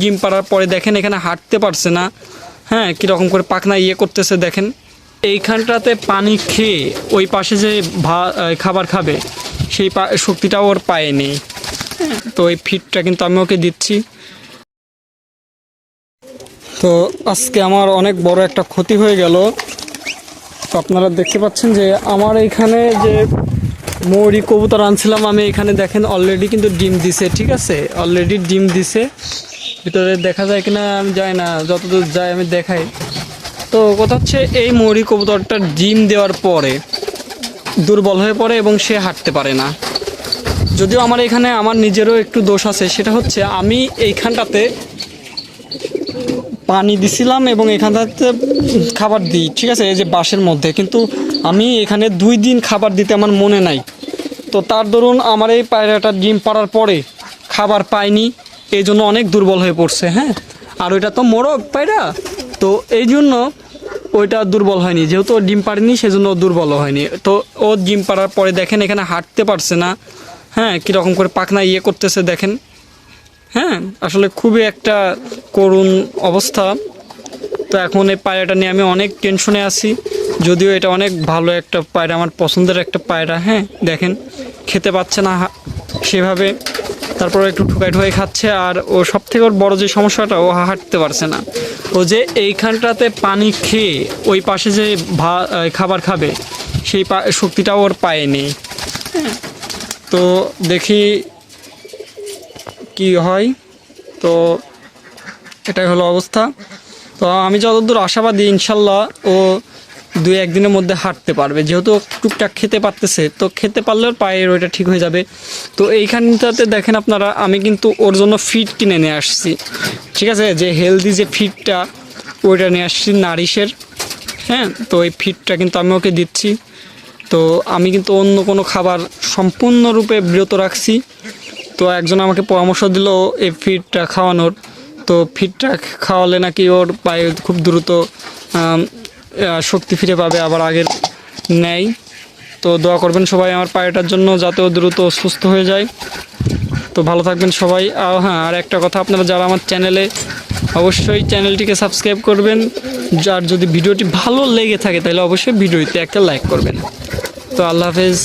Gym পাড়ার পরে দেখেন এখানে হাঁটতে পারছে না। হ্যাঁ কীরকম করে পাখনা ইয়ে করতেছে দেখেন। এইখানটাতে পানি খেয়ে ওই পাশে যে খাবার খাবে সেই শক্তিটাও ওর পায়ে নেই। হ্যাঁ, তো এই ফিটটা কিন্তু আমি ওকে দিচ্ছি। তো আজকে আমার অনেক বড় একটা ক্ষতি হয়ে গেল। তো আপনারা দেখতে পাচ্ছেন যে আমার এইখানে যে মৌরি কবুতর আনছিলাম আমি এখানে, দেখেন অলরেডি কিন্তু ডিম দিছে, ঠিক আছে? অলরেডি ডিম দিছে। ভিতরে দেখা যায় কিনা আমি যাই না, যতদূর যাই আমি দেখাই। তো কথা হচ্ছে, এই মৌরি কবুতরটা ডিম দেওয়ার পরে দুর্বল হয়ে পড়ে এবং সে হাঁটতে পারে না। যদিও আমার এখানে, আমার নিজেরও একটু দোষ আছে, সেটা হচ্ছে আমি এইখানটাতে পানি দিছিলাম এবং এখানটাতে খাবার দিই, ঠিক আছে? এই যে বাসের মধ্যে। কিন্তু আমি এখানে দুই দিন খাবার দিতে আমার মনে নাই। তো তার দরুন আমার এই পায়রাটা ডিম পাড়ার পরে খাবার পাইনি। এই জন্য অনেক দুর্বল হয়ে পড়ছে হ্যাঁ? আর ওইটা তো মোরগ পায়রা। তো এই জন্য ওইটা দুর্বল হয়নি। যেহেতু ও ডিম পাড়েনি, সেজন্য ও দুর্বল হয়নি। তো ও ডিম পাড়ার পরে দেখেন এখানে হাঁটতে পারছে না। হ্যাঁ কীরকম করে পাখনা ইয়ে করতেছে দেখেন। হ্যাঁ আসলে খুবই একটা করুণ অবস্থা। তো এখন এই পায়রাটা নিয়ে আমি অনেক টেনশনে আছি। যদিও এটা অনেক ভালো একটা পায়রা, আমার পছন্দের একটা পায়রা হ্যাঁ দেখেন। খেতে পাচ্ছে না সেভাবে। তারপর একটু ঠুকাই ঠুকাই খাচ্ছে আর ও সব থেকে ওর বড় যে সমস্যাটা, ও হাঁটতে পারছে না। ও যে এইখানটাতে পানি খেয়ে ওই পাশে যে ভা খাবার খাবে, সেই শক্তিটাও ওর পায়ে নেই হ্যাঁ তো দেখি কি হয়। তো এটাই হলো অবস্থা। তো আমি যতদূর আশাবাদী, ইনশাল্লাহ ও দুই একদিনের মধ্যে হাঁটতে পারবে। যেহেতু টুকটাক খেতে পারতেছে, তো খেতে পারলেও পায়ের ওইটা ঠিক হয়ে যাবে। তো এইখানটাতে দেখেন আপনারা, আমি কিন্তু ওর জন্য ফিট কিনে নিয়ে আসছি। ঠিক আছে? যে হেলদি যে ফিটটা ওইটা নিয়ে আসছি নারিশের। হ্যাঁ? তো এই ফিটটা কিন্তু আমি ওকে দিচ্ছি। তো আমি কিন্তু অন্য কোনো খাবার সম্পূর্ণরূপে বিরত রাখছি। তো একজন আমাকে পরামর্শ দিল এই ফিডটা খাওয়ানোর। তো ফিডটা খাওয়ালে নাকি ওর পায়ে খুব দ্রুত শক্তি ফিরে পাবে আবার আগের নেয় তো দোয়া করবেন সবাই আমার পায়েটার জন্য যাতে ও দ্রুত সুস্থ হয়ে যায়। তো ভালো থাকবেন সবাই। আর হ্যাঁ আর একটা কথা আপনারা যারা আমার চ্যানেলে, অবশ্যই চ্যানেলটিকে সাবস্ক্রাইব করবেন। যার যদি ভিডিওটি ভালো লেগে থাকে তাহলে অবশ্যই ভিডিওতে একটা লাইক করবেন। তো আল্লাহ হাফেজ।